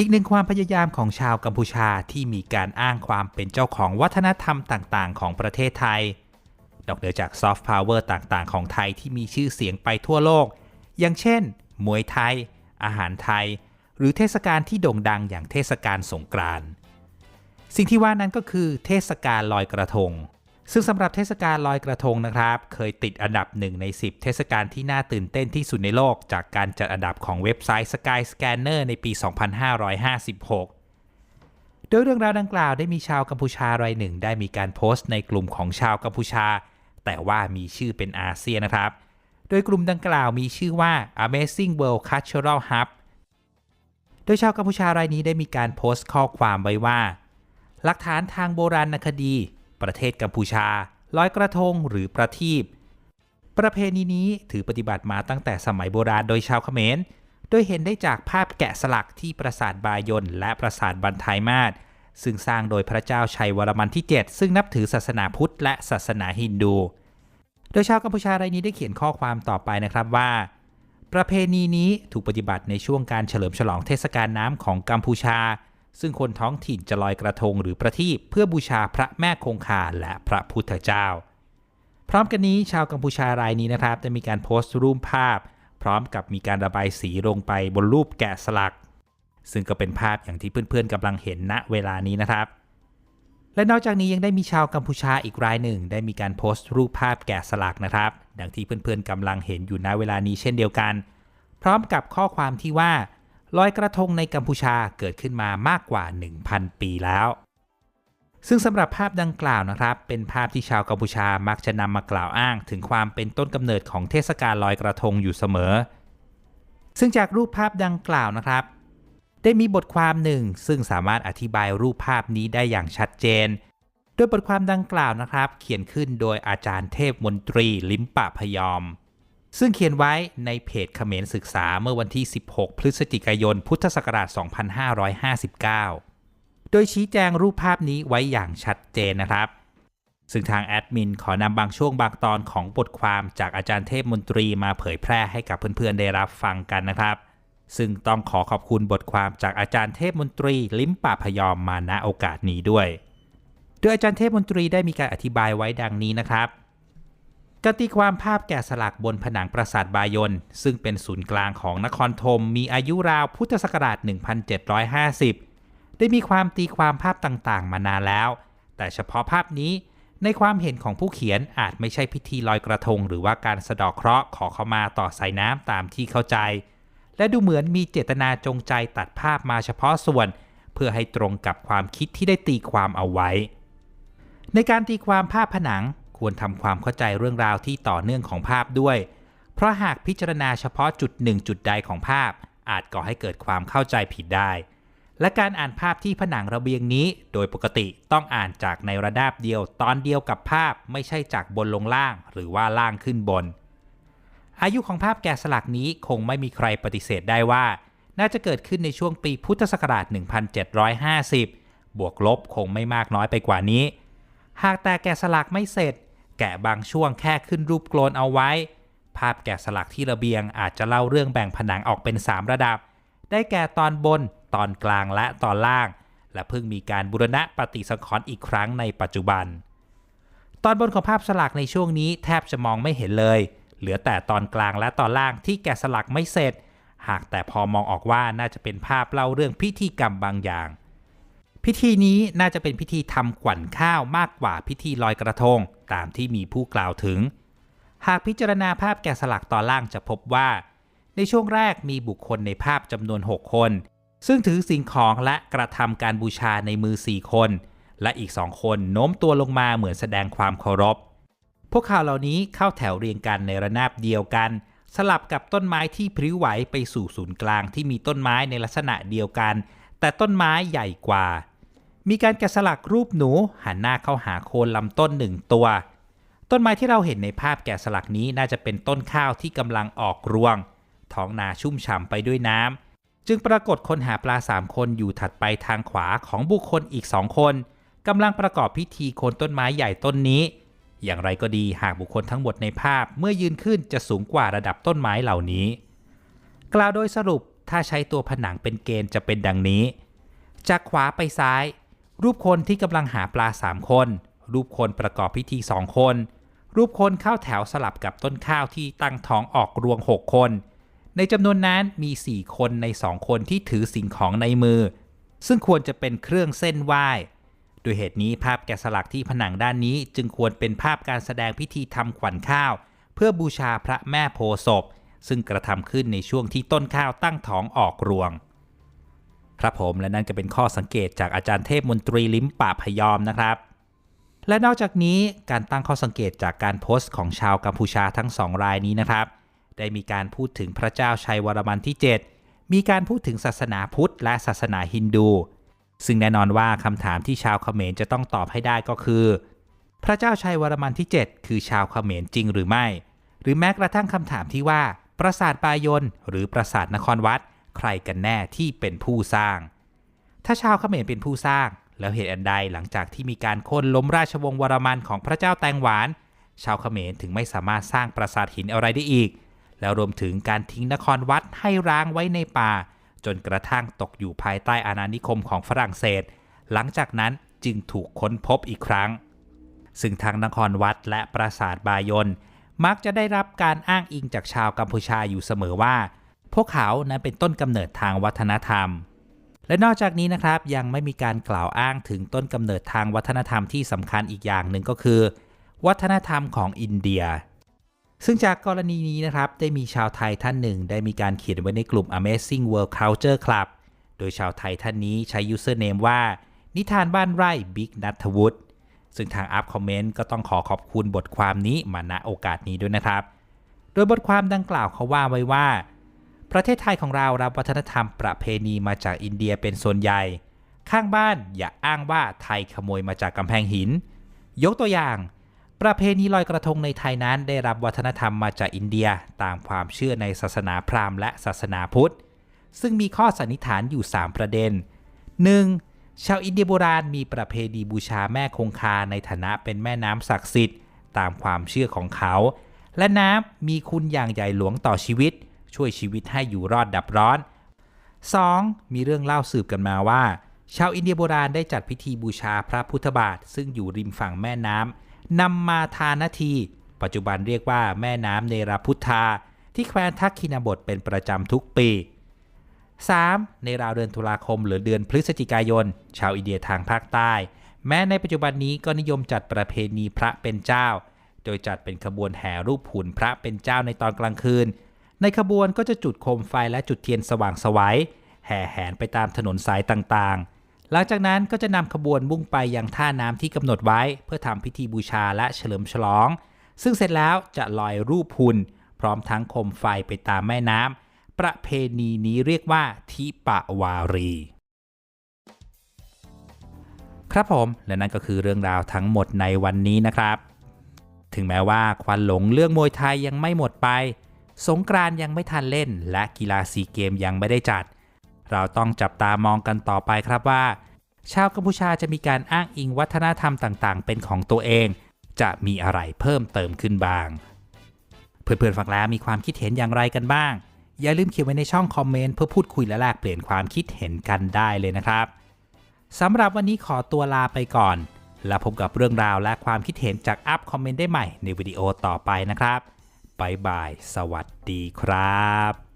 อีกหนึ่งความพยายามของชาวกัมพูชาที่มีการอ้างความเป็นเจ้าของวัฒนธรรมต่างๆ ของประเทศไทย นอกเหนือจากซอฟต์พาวเวอร์ต่างๆ ของไทยที่มีชื่อเสียงไปทั่วโลก อย่างเช่น มวยไทย อาหารไทย หรือเทศกาลที่โด่งดังอย่างเทศกาลสงกรานต์สิ่งที่ว่านั้นก็คือเทศกาลลอยกระทง ซึ่งสำหรับเทศกาลลอยกระทงนะครับ เคยติดอันดับหนึ่งใน 10 เทศกาลที่น่าตื่นเต้นที่สุดในโลก จากการจัดอันดับของเว็บไซต์ Sky Scanner ในปี 2556 โดยเรื่องราวดังกล่าวได้มีชาวกัมพูชารายหนึ่ง ได้มีการโพสต์ในกลุ่มของชาวกัมพูชา แต่ว่ามีชื่อเป็นอาเซียนนะครับ โดยกลุ่มดังกล่าวมีชื่อว่า Amazing World Cultural Hub โดยชาวกัมพูชารายนี้ได้มีการโพสต์ข้อความไว้ว่า หลักฐานทางโบราณคดี ประเทศกัมพูชาลอยกระทงหรือประทีปประเพณีนี้ถือปฏิบัติมาตั้งแต่สมัยโบราณโดยชาวเขมร โดยเห็นได้จากภาพแกะสลักที่ปราสาทบายนและปราสาทบันทายมาศซึ่งสร้างโดยพระเจ้าชัยวรมันที่ 7 ซึ่งนับถือศาสนาพุทธและศาสนาฮินดู โดยชาวกัมพูชารายนี้ได้เขียนข้อความต่อไปนะครับว่า ประเพณีนี้ถูกปฏิบัติในช่วงการเฉลิมฉลองเทศกาลน้ำของกัมพูชา ซึ่งคนท้องถิ่นจะลอยกระทงหรือประทีปเพื่อบูชาพระแม่คงคาและพระพุทธเจ้า พร้อมกันนี้ชาวกัมพูชารายนี้นะครับได้มีการโพสต์รูปภาพ พร้อมกับมีการระบายสีลงไปบนรูปแกะสลัก ซึ่งก็เป็นภาพอย่างที่เพื่อนๆกำลังเห็นณเวลานี้นะครับ และนอกจากนี้ยังได้มีชาวกัมพูชาอีกรายหนึ่ง ได้มีการโพสต์รูปภาพแกะสลักนะครับ ดังที่เพื่อนๆกำลังเห็นอยู่ณเวลานี้เช่นเดียวกัน พร้อมกับข้อความที่ว่า ลอยกระทงในกัมพูชาเกิดขึ้นมามากกว่า 1,000 ปีแล้ว ซึ่งสำหรับภาพดังกล่าวนะครับ เป็นภาพที่ชาวกัมพูชามักจะนำมากล่าวอ้าง ถึงความเป็นต้นกำเนิดของเทศกาลลอยกระทงอยู่เสมอ ซึ่งจากรูปภาพดังกล่าวนะครับ ได้มีบทความหนึ่ง ซึ่งสามารถอธิบายรูปภาพนี้ได้อย่างชัดเจนโดยบทความดังกล่าวนะครับ เขียนขึ้นโดยอาจารย์เทพมนตรีลิมปะพยอม ซึ่งเขียนไว้ในเพจเขมรศึกษาเมื่อวันที่ 16 พฤศจิกายน พุทธศักราช 2559 โดยชี้แจงรูปภาพนี้ไว้อย่างชัดเจนนะครับ ซึ่งทางแอดมินขอนำบางช่วงบางตอนของบทความจากอาจารย์เทพมนตรีมาเผยแพร่ให้กับเพื่อนๆ ได้รับฟังกันนะครับ ซึ่งต้องขอขอบคุณบทความจากอาจารย์เทพมนตรี ลิ้มป่าพยอมมาณโอกาสนี้ด้วย โดยอาจารย์เทพมนตรีได้มีการอธิบายไว้ดังนี้นะครับ การตีความภาพแกะสลักบนผนังปราสาทบายนซึ่งเป็นศูนย์กลางของนครธมมีอายุราวพุทธศักราช 1750 ได้มีความตีความภาพต่างๆ มานานแล้ว แต่เฉพาะภาพนี้ในความเห็นของผู้เขียนอาจไม่ใช่พิธีลอยกระทง หรือว่าการสะดอกเคราะห์ขอเข้ามาต่อสายน้ำตามที่เข้าใจ และดูเหมือนมีเจตนาจงใจตัดภาพมาเฉพาะส่วน เพื่อให้ตรงกับความคิดที่ได้ตีความเอาไว้ ในการตีความภาพผนัง ควรทำความเข้าใจเรื่องราวที่ต่อเนื่องของภาพด้วย เพราะหากพิจารณาเฉพาะจุดหนึ่งจุดใดของภาพ อาจก่อให้เกิดความเข้าใจผิดได้ และการอ่านภาพที่ผนังระเบียงนี้ โดยปกติต้องอ่านจากในระดับเดียวตอนเดียวกับภาพไม่ใช่จากบนลงล่าง หรือว่าล่างขึ้นบน อายุของภาพแกะสลักนี้คงไม่มีใครปฏิเสธได้ว่า น่าจะเกิดขึ้นในช่วงปีพุทธศักราช 1750 บวกลบคงไม่มากน้อยไปกว่านี้หากแต่แกะสลักไม่เสร็จ แกะบางช่วงแค่ขึ้นรูปโกลนเอาไว้ ภาพแกะสลักที่ระเบียงอาจจะเล่าเรื่องแบ่งผนังออกเป็น 3 ระดับ ได้แก่ตอนบน ตอนกลางและตอนล่าง และเพิ่งมีการบูรณะปฏิสังขรณ์อีกครั้งในปัจจุบัน ตอนบนของภาพสลักในช่วงนี้แทบจะมองไม่เห็นเลย เหลือแต่ตอนกลางและตอนล่างที่แกะสลักไม่เสร็จ หากแต่พอมองออกว่าน่าจะเป็นภาพเล่าเรื่องพิธีกรรมบางอย่าง พิธีนี้น่าจะเป็นพิธีทำขวัญข้าวมากกว่าพิธีลอยกระทง ตามที่มีผู้กล่าวถึง หากพิจารณาภาพแกะสลักตอนล่างจะพบว่า ในช่วงแรกมีบุคคลในภาพจำนวน 6 คน ซึ่งถือสิ่งของและกระทำการบูชาในมือ 4 คน และอีกสองคนโน้มตัวลงมาเหมือนแสดงความเคารพ พวกเขาเหล่านี้เข้าแถวเรียงกันในระนาบเดียวกัน สลับกับต้นไม้ที่พริ้วไหวไปสู่ศูนย์กลางที่มีต้นไม้ในลักษณะเดียวกัน แต่ต้นไม้ใหญ่กว่า มีการแกะสลักรูปหนูหันหน้าเข้าหาโคนลำต้นหนึ่งตัว ต้นไม้ที่เราเห็นในภาพแกะสลักนี้น่าจะเป็นต้นข้าวที่กำลังออกรวง ท้องนาชุ่มฉ่ำไปด้วยน้ำจึงปรากฏคนหาปลาสามคนอยู่ถัดไปทางขวาของบุคคลอีกสองคนกำลังประกอบพิธีโคนต้นไม้ใหญ่ต้นนี้ อย่างไรก็ดีหากบุคคลทั้งหมดในภาพเมื่อยืนขึ้นจะสูงกว่าระดับต้นไม้เหล่านี้ กล่าวโดยสรุปถ้าใช้ตัวผนังเป็นเกณฑ์จะเป็นดังนี้ จากขวาไปซ้าย รูปคนที่กำลังหาปลา 3 คน รูปคนประกอบพิธี2คน รูปคนเข้าแถวสลับกับต้นข้าวที่ตั้งท้องออกรวง 6 คน ในจำนวนนั้นมี 4 คนใน 2 คนที่ถือสิ่งของในมือ ซึ่งควรจะเป็นเครื่องเส้นไหว้โดยเหตุนี้ภาพแกะสลักที่ผนังด้านนี้จึงควรเป็นภาพการแสดงพิธีทำขวัญข้าว เพื่อบูชาพระแม่โพศพซึ่งกระทำขึ้นในช่วงที่ต้นข้าวตั้งท้องออกรวง ครับผมและนั่นก็เป็นข้อสังเกตจากอาจารย์เทพมนตรีลิ้มป่าพยอมนะครับ และนอกจากนี้การตั้งข้อสังเกตจากการโพสต์ของชาวกัมพูชาทั้งสองรายนี้นะครับ ได้มีการพูดถึงพระเจ้าชัยวรมันที่ 7 มีการพูดถึงศาสนาพุทธและศาสนาฮินดู ซึ่งแน่นอนว่าคำถามที่ชาวเขมรจะต้องตอบให้ได้ก็คือ พระเจ้าชัยวรมันที่ 7 คือชาวเขมรจริงหรือไม่ หรือแม้กระทั่งคำถามที่ว่าปราสาทปายนหรือปราสาทนครวัด ใครกันแน่ที่เป็นผู้สร้าง ถ้าชาวเขมรเป็นผู้สร้าง แล้วเหตุอันใดหลังจากที่มีการโค่นล้มราชวงศ์วรมันของพระเจ้าแตงหวาน ชาวเขมรถึงไม่สามารถสร้างปราสาทหินอะไรได้อีก แล้วรวมถึงการทิ้งนครวัดให้ร้างไว้ในป่า จนกระทั่งตกอยู่ภายใต้อาณานิคมของฝรั่งเศส หลังจากนั้นจึงถูกค้นพบอีกครั้ง ซึ่งทางนครวัดและปราสาทบายนมักจะได้รับการอ้างอิงจากชาวกัมพูชาอยู่เสมอว่า พวกเขานั้นเป็นต้นกำเนิดทางวัฒนธรรม และนอกจากนี้นะครับยังไม่มีการกล่าวอ้างถึงต้นกำเนิดทางวัฒนธรรมที่สำคัญอีกอย่างหนึ่งก็คือ วัฒนธรรมของอินเดีย ซึ่งจากกรณีนี้นะครับได้มีชาวไทยท่านหนึ่ง ได้มีการเขียนไว้ในกลุ่ม Amazing World Culture Club โดยชาวไทยท่านนี้ใช้ username ว่า นิทานบ้านไร่บิ๊กนัทวุฒิซึ่งทางอัพคอมเมนต์ก็ต้องขอขอบคุณบทความนี้มาณโอกาสนี้ด้วยนะครับ โดยบทความดังกล่าวเขาว่าไว้ว่า ประเทศไทยของเรารับวัฒนธรรมประเพณีมาจากอินเดียเป็นส่วนใหญ่ ข้างบ้านอย่าอ้างว่าไทยขโมยมาจากกำแพงหิน ยกตัวอย่าง ประเพณีลอยกระทงในไทยนั้นได้รับวัฒนธรรมมาจากอินเดียตามความเชื่อในศาสนาพราหมณ์และศาสนาพุทธ ซึ่งมีข้อสันนิษฐานอยู่ 3 ประเด็น 1. ชาวอินเดียโบราณมีประเพณีบูชาแม่คงคาในฐานะเป็นแม่น้ำศักดิ์สิทธิ์ ตามความเชื่อของเขา และน้ำมีคุณอย่างใหญ่หลวงต่อชีวิต ช่วยชีวิตให้อยู่รอดดับร้อน 2. มีเรื่องเล่าสืบกันมาว่า ชาวอินเดียโบราณได้จัดพิธีบูชาพระพุทธบาท ซึ่งอยู่ริมฝั่งแม่น้ำนำมาทานาที ปัจจุบันเรียกว่าแม่น้ำเนรพุทธา ที่แคว้นทักคินาบทเป็นประจำทุกปี 3. ในราวเดือนตุลาคมหรือเดือนพฤศจิกายน ชาวอินเดียทางภาคใต้ แม้ในปัจจุบันนี้ก็นิยมจัดประเพณีพระเป็นเจ้า โดยจัดเป็นขบวนแห่รูปหุ่นพระเป็นเจ้าในตอนกลางคืน ในขบวนก็จะจุดโคมไฟและจุดเทียนสว่างสวัยแห่แหนไปตามถนนสายต่างๆ หลังจากนั้นก็จะนำขบวนมุ่งไปยังท่าน้ำที่กำหนดไว้ เพื่อทำพิธีบูชาและเฉลิมฉลอง ซึ่งเสร็จแล้วจะลอยรูปหุ่นพร้อมทั้งโคมไฟไปตามแม่น้ำประเพณีนี้เรียกว่าทิปะวารีครับผมและนั่นก็คือเรื่องราวทั้งหมดในวันนี้นะครับ ถึงแม้ว่าควันหลงเรื่องมวยไทยยังไม่หมดไป สงกรานยังไม่ทันเล่น และกีฬาซีเกมยังไม่ได้จัด เราต้องจับตามองกันต่อไปครับว่า ชาวกัมพูชาจะมีการอ้างอิงวัฒนธรรมต่างๆ เป็นของตัวเอง จะมีอะไรเพิ่มเติมขึ้นบ้าง เพื่อนๆฟังแล้วมีความคิดเห็นอย่างไรกันบ้าง อย่าลืมเขียนไว้ในช่องคอมเมนต์เพื่อพูดคุยและแลกเปลี่ยนความคิดเห็นกันได้เลยนะครับสำหรับวันนี้ขอตัวลาไปก่อน แล้วพบกับเรื่องราวและความคิดเห็นจากอัพคอมเมนต์ได้ใหม่ในวิดีโอต่อไปนะครับ บายบาย สวัสดีครับ